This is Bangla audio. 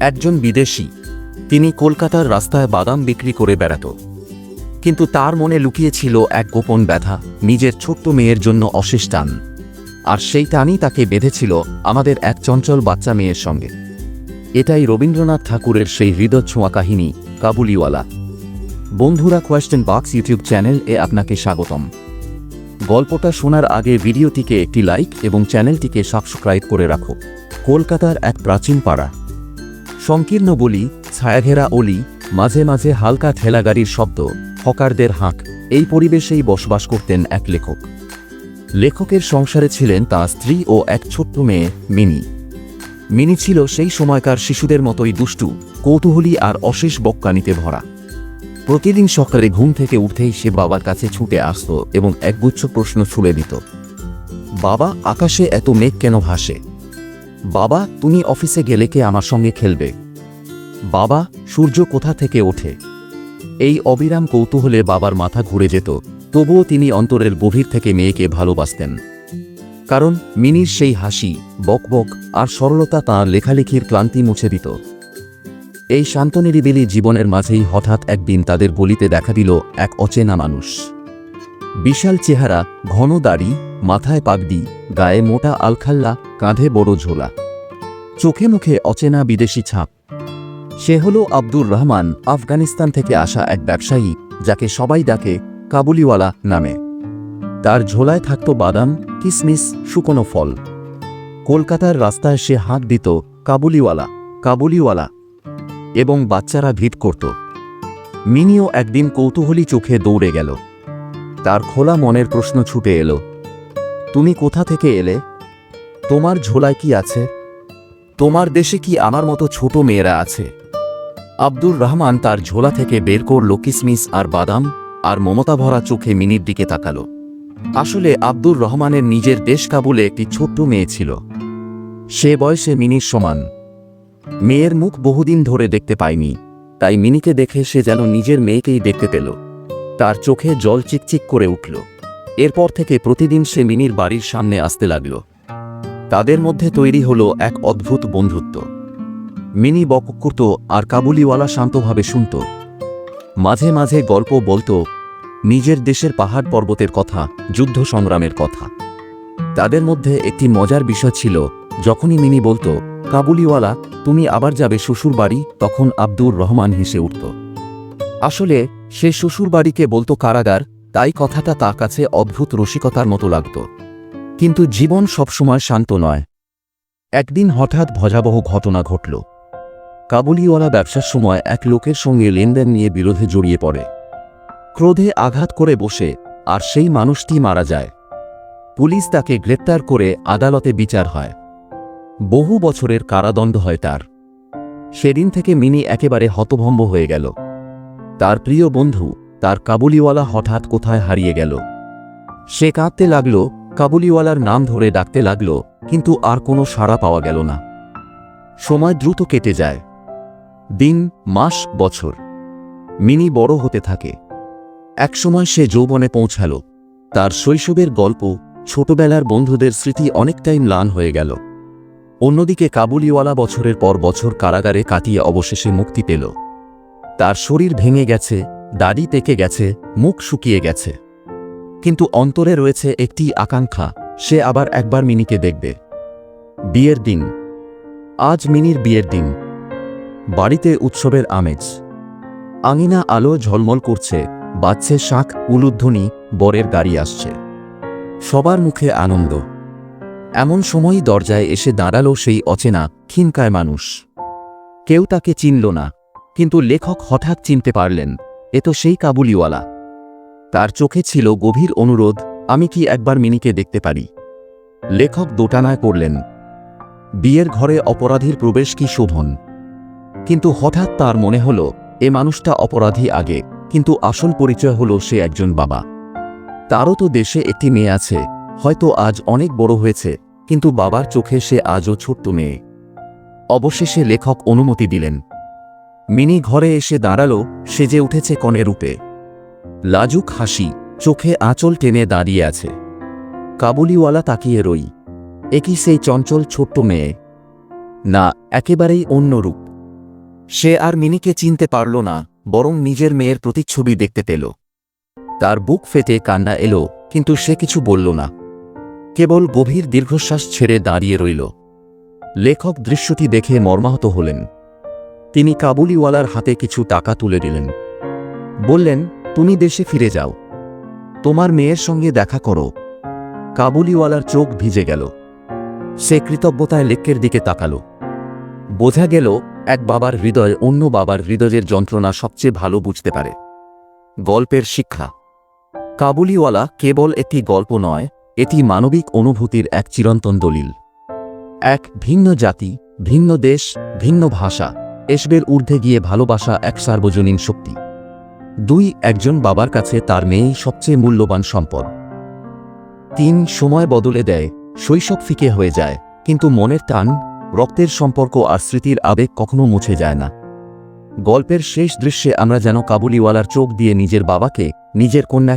একজন বিদেশি। তিনি কলকাতার রাস্তায় বাদাম বিক্রি করে বেড়াত। কিন্তু তার মনে লুকিয়েছিল এক গোপন ব্যথা, নিজের ছোট্ট মেয়ের জন্য অশেষ টান। আর সেই টানই তাকে বেঁধেছিল আমাদের এক চঞ্চল বাচ্চা মেয়ের সঙ্গে। এটাই রবীন্দ্রনাথ ঠাকুরের সেই হৃদয় ছোঁয়া কাহিনী, কাবুলিওয়ালা। বন্ধুরা কোয়েশ্চেন বক্স ইউটিউব চ্যানেল এ আপনাকে স্বাগতম। গল্পটা শোনার আগে ভিডিওটিকে একটি লাইক এবং চ্যানেলটিকে সাবস্ক্রাইব করে রাখো। কলকাতার এক প্রাচীন পাড়া। সংকীর্ণ বলি, ছায়াঘেরা অলি, মাঝে মাঝে হালকা ঠেলাগাড়ির শব্দ, হকারদের হাঁক, এই পরিবেশেই বসবাস করতেন এক লেখক। লেখকের সংসারে ছিলেন তাঁর স্ত্রী ও এক ছোট্ট মেয়ে, মিনি। মিনি ছিল সেই সময়কার শিশুদের মতোই দুষ্টু, কৌতূহলী আর অশেষ বক্কানিতে ভরা। প্রতিদিন সকালে ঘুম থেকে উঠেই সে বাবার কাছে ছুটে আসত এবং একগুচ্ছ প্রশ্ন ছুড়ে দিত। বাবা, আকাশে এত মেঘ কেন ভাসে? বাবা, তুমি অফিসে গেলে কে আমার সঙ্গে খেলবে? বাবা, সূর্য কোথা থেকে ওঠে? এই অবিরাম কৌতূহলে বাবার মাথা ঘুরে যেত, তবুও তিনি অন্তরের গভীর থেকে মেয়েকে ভালোবাসতেন। কারণ মিনির সেই হাসি, বকবক আর সরলতা তাঁর লেখালেখির ক্লান্তি মুছে দিত। এই শান্ত নিরিবিলি জীবনের মাঝেই হঠাৎ একদিন তাদের বলিতে দেখা দিল এক অচেনা মানুষ। বিশাল চেহারা, ঘন দাড়ি, মাথায় পাগদি গায়ে মোটা আলখাল্লা, কাঁধে বড় ঝোলা। চোখে মুখে অচেনা বিদেশি ছাপ। সে হল আব্দুর রহমান, আফগানিস্তান থেকে আসা এক ব্যবসায়ী, যাকে সবাই ডাকে কাবুলিওয়ালা নামে। তার ঝোলায় থাকত বাদাম, কিসমিস, শুকনো ফল। কলকাতার রাস্তায় সে হাত দিত কাবুলিওয়ালা কাবুলিওয়ালা। এবং বাচ্চারা ভিড় করত। মিনিও একদিন কৌতূহলী চোখে দৌড়ে গেল। তার খোলা মনের প্রশ্ন ছুটে এলো, তুমি কোথা থেকে এলে? তোমার ঝোলায় কি আছে? তোমার দেশে কি আমার মতো ছোট মেয়েরা আছে? আব্দুর রহমান তার ঝোলা থেকে বের করল কিসমিস আর বাদাম আর মমতা ভরা চোখে মিনির দিকে তাকালো। আসলে আব্দুর রহমানের নিজের দেশ কাবুলে একটি ছোট্ট মেয়ে ছিল। সে বয়সে মিনির সমান। মেয়ের মুখ বহুদিন ধরে দেখতে পায়নি তাই মিনিকে দেখে সে যেন নিজের মেয়েকেই দেখতে পেল। তার চোখে জল চিকচিক করে উঠল। এরপর থেকে প্রতিদিন সে মিনির বাড়ির সামনে আসতে লাগল। তাদের মধ্যে তৈরি হলো এক অদ্ভুত বন্ধুত্ব। মিনি বক করত আর কাবুলিওয়ালা শান্তভাবে শুনত। মাঝে মাঝে গল্প বলতো নিজের দেশের পাহাড় পর্বতের কথা, যুদ্ধ সংগ্রামের কথা। তাদের মধ্যে একটি মজার বিষয় ছিল, যখনই মিনি বলতো, কাবুলিওয়ালা, তুমি আবার যাবে শ্বশুর বাড়ি? তখন আব্দুর রহমান হেসে উঠত। আসলে, সে শ্বশুর বাড়িকে বলতো কারাগার, তাই কথাটা তার কাছে অদ্ভুত রসিকতার মতো লাগত। কিন্তু জীবন সবসময় শান্ত নয়। একদিন হঠাৎ ভজাবহ ঘটনা ঘটল। কাবুলিওয়ালা ব্যবসার সময় এক লোকের সঙ্গে লেনদেন নিয়ে বিরোধে জড়িয়ে পড়ে। ক্রোধে আঘাত করে বসে, আর সেই মানুষটি মারা যায়। পুলিশ তাকে গ্রেপ্তার করে আদালতে বিচার হয়। বহু বছরের কারাদণ্ড হয় তার। সেদিন থেকে মিনি একেবারে হতভম্ব হয়ে গেল। তার প্রিয় বন্ধু, তার কাবুলিওয়ালা হঠাৎ কোথায় হারিয়ে গেল? সে কাঁদতে লাগল কাবুলিওয়ালার নাম ধরে ডাকতে লাগল, কিন্তু আর কোনো সাড়া পাওয়া গেল না। সময় দ্রুত কেটে যায়। দিন, মাস, বছর। মিনি বড় হতে থাকে। একসময় সে যৌবনে পৌঁছাল। তার শৈশবের গল্প, ছোটবেলার বন্ধুদের স্মৃতি অনেকটাই ম্লান হয়ে গেল। অন্যদিকে কাবুলিওয়ালা বছরের পর বছর কারাগারে কাটিয়ে অবশেষে মুক্তি পেল। তার শরীর ভেঙে গেছে, দাড়ি পেকে গেছে, মুখ শুকিয়ে গেছে। কিন্তু অন্তরে রয়েছে একটি আকাঙ্ক্ষা, সে আবার একবার মিনিকে দেখবে। বিয়ের দিন। আজ মিনির বিয়ের দিন। বাড়িতে উৎসবের আমেজ। আঙিনা আলো ঝলমল করছে, বাজছে শাঁখ, উলুধ্বনি, বরের গাড়ি আসছে। সবার মুখে আনন্দ। এমন সময়ই দরজায় এসে দাঁড়াল সেই অচেনা, ক্ষীণকায় মানুষ। কেউ তাকে চিনল না, কিন্তু লেখক হঠাৎ চিনতে পারলেন, এ তো সেই কাবুলিওয়ালা। তার চোখে ছিল গভীর অনুরোধ, আমি কি একবার মিনিকে দেখতে পারি? লেখক দোটানায় করলেন বিয়ের ঘরে অপরাধীর প্রবেশ কি শোভন? কিন্তু হঠাৎ তার মনে হল, এ মানুষটা অপরাধী আগে, কিন্তু আসল পরিচয় হল সে একজন বাবা। তারও তো দেশে একটি মেয়ে আছে, হয়তো আজ অনেক বড় হয়েছে, কিন্তু বাবার চোখে সে আজও ছোট্ট মেয়ে। অবশেষে লেখক অনুমতি দিলেন। মিনি ঘরে এসে দাঁড়াল, সেজে উঠেছে কনে রূপে। লাজুক হাসি চোখে আঁচল টেনে দাঁড়িয়ে আছে। কাবুলিওয়ালা তাকিয়ে রই। একই সেই চঞ্চল ছোট্ট মেয়ে? না, একেবারেই অন্যরূপ সে আর মিনিকে চিনতে পারল না, বরং নিজের মেয়ের প্রতিচ্ছবি দেখতে পেল। তার বুক ফেটে কান্না এলো, কিন্তু সে কিছু বলল না। কেবল গভীর দীর্ঘশ্বাস ছেড়ে দাঁড়িয়ে রইল। লেখক দৃশ্যটি দেখে মর্মাহত হলেন। তিনি কাবুলিওয়ালার হাতে কিছু টাকা তুলে দিলেন। বললেন তুমি দেশে ফিরে যাও। তোমার মেয়ের সঙ্গে দেখা করো। কাবুলিওয়ালার চোখ ভিজে গেল। সে কৃতজ্ঞতায় লেক্কের দিকে তাকালো। বোঝা গেল, এক বাবার হৃদয় অন্য বাবার হৃদয়ের যন্ত্রণা সবচেয়ে ভালো বুঝতে পারে। গল্পের শিক্ষা। কাবুলিওয়ালা কেবল একটি গল্প নয়, এটি মানবিক অনুভূতির এক চিরন্তন দলিল। এক ভিন্ন জাতি, ভিন্ন দেশ, ভিন্ন ভাষা, এসবের ঊর্ধ্বে গিয়ে ভালোবাসা এক সার্বজনীন শক্তি। দুই একজন বাবার কাছে তার মেয়েই সবচেয়ে মূল্যবান সম্পদ। তিন, সময় বদলে দেয়, শৈশব ফিকে হয়ে যায়, কিন্তু মনের টান, রক্তের সম্পর্ক আর স্মৃতির আবেগ কখনো মুছে যায় না। গল্পের শেষ দৃশ্যে আমরা যেন কাবুলিওয়ালার চোখ দিয়ে নিজের বাবাকে, নিজের কন্যা